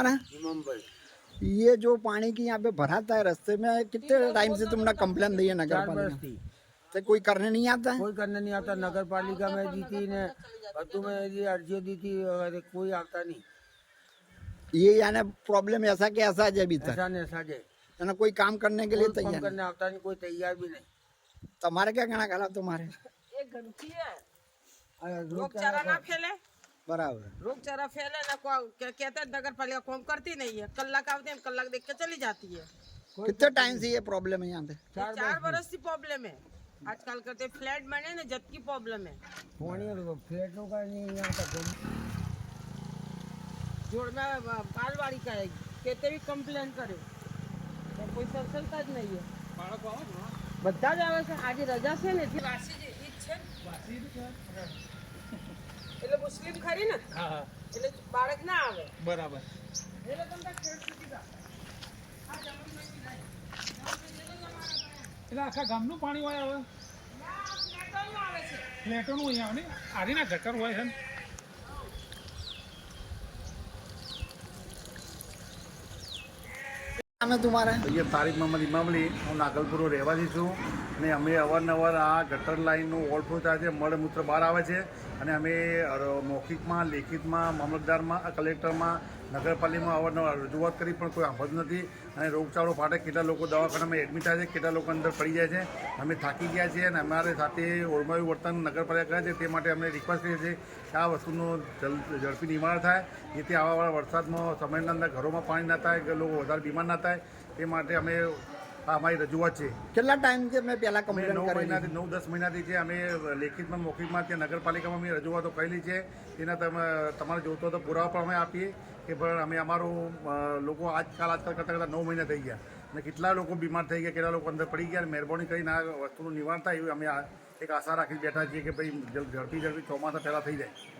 तुम्हारा मुंबई ये जो पानी की यहाँ पे भराता है रास्ते में कितने टाइम से तुमने कंप्लेन दी है नगर पालिका तो कोई करने नहीं आता कोई करने नहीं आता। नगर पालिका में दी थी ने बद्दू में ये अर्जी दी थी कोई आता नहीं। ये यानी प्रॉब्लम ऐसा कि ऐसा है अभी तक? ऐसा नहीं ऐसा जे यानी कोई काम करने के लिए तैयार करने आता नहीं कोई तैयार भी नहीं। तुम्हारे क्या कहना खरा तुम्हारे? एक गंदगी है। लोग? रोगचारा ना फैले। बराबर रोगचारा फैले ना को क्या कहते हैं नगर पालिका काम करती नहीं है कलाक आते हैं कलाक देख के चली जाती है कितने टाइम से ये प्रॉब्लम है यहाँ पे ये चार बरस की प्रॉब्लम है आजकल करते फ्लैट बने ना जब की प्रॉब्लम है पानी फ्लैटों का नहीं यहाँ का जोड़ में बालवाड़ी का है कहते भी कंप्लेन करे તો કોઈ સરસલતા જ નહીં है બધા જ આવે છે આજે રજા છે ને એટલે વાસી જ ઈદ છે ને. એટલે મુસ્લિમ ખરી ને? એટલે બાળક ના આવે. બરાબર. એ લોકોને ખેડ છૂટી જાય. આ જમીનમાંથી નહીં. એટલે આખા ગામનું પાણી હોય આવે છે. ફ્લેટોનું અહીંયા આવે ને? આરીના ગટર હોય છે ને? અમે તમારા સૈયદ તારીક મહમદ ઇમામલી હું નાગલપુરનો રહેવાસી છું અને અમે અવારનવાર આ ગટર લાઇનનું ઓવરફ્લો થાય છે મળમૂત્ર બહાર આવે છે અને અમે મૌખિકમાં, લેખિતમાં, મામલતદારમાં, કલેક્ટરમાં નગરપાલિકામાં અવારનવાર રજૂઆત કરી પણ કોઈ સાંભળતું નથી અને રોગચાળો ફાટે કેટલા લોકો દવાખાનામાં એડમિટ થાય છે, કેટલા લોકો અંદર પડી જાય છે, અમે થાકી ગયા છીએ અને અમારે સાથે ઓળમાયું વર્તન નગરપાલિકા કરે છે, તે માટે અમે રિક્વેસ્ટ કરીએ છીએ કે આ વસ્તુનો ઝડપી નિવારણ થાય, જેથી આવા વરસાદમાં, સમયના અંદર ઘરોમાં પાણી ના થાય લોકો વધારે બીમાર ના થાય, તે માટે અમે આ અમારી રજૂઆત છે. કેટલા ટાઈમ છે મેં પહેલાં કમ્પ્લેન નવ મહિનાથી નવ દસ મહિનાથી છે અમે લેખિતમાં મૌખિકમાં ત્યાં નગરપાલિકામાં અમે રજૂઆતો કરેલી છે. એના તમે તમારે જોતો તો પુરાવા પણ અમે આપીએ કે પણ અમે અમારું લોકો આજકાલ આજકાલ કરતાં કરતાં નવ મહિના થઈ ગયા. અને કેટલા લોકો બીમાર થઈ ગયા કેટલા લોકો અંદર પડી ગયા અને મહેરબાની કરીને આ વસ્તુનું નિવારણ થાય એવું અમે એક આશા રાખી બેઠા છીએ કે ભાઈ ઝડપી ઝડપી ચોમાસા પહેલાં થઈ જાય.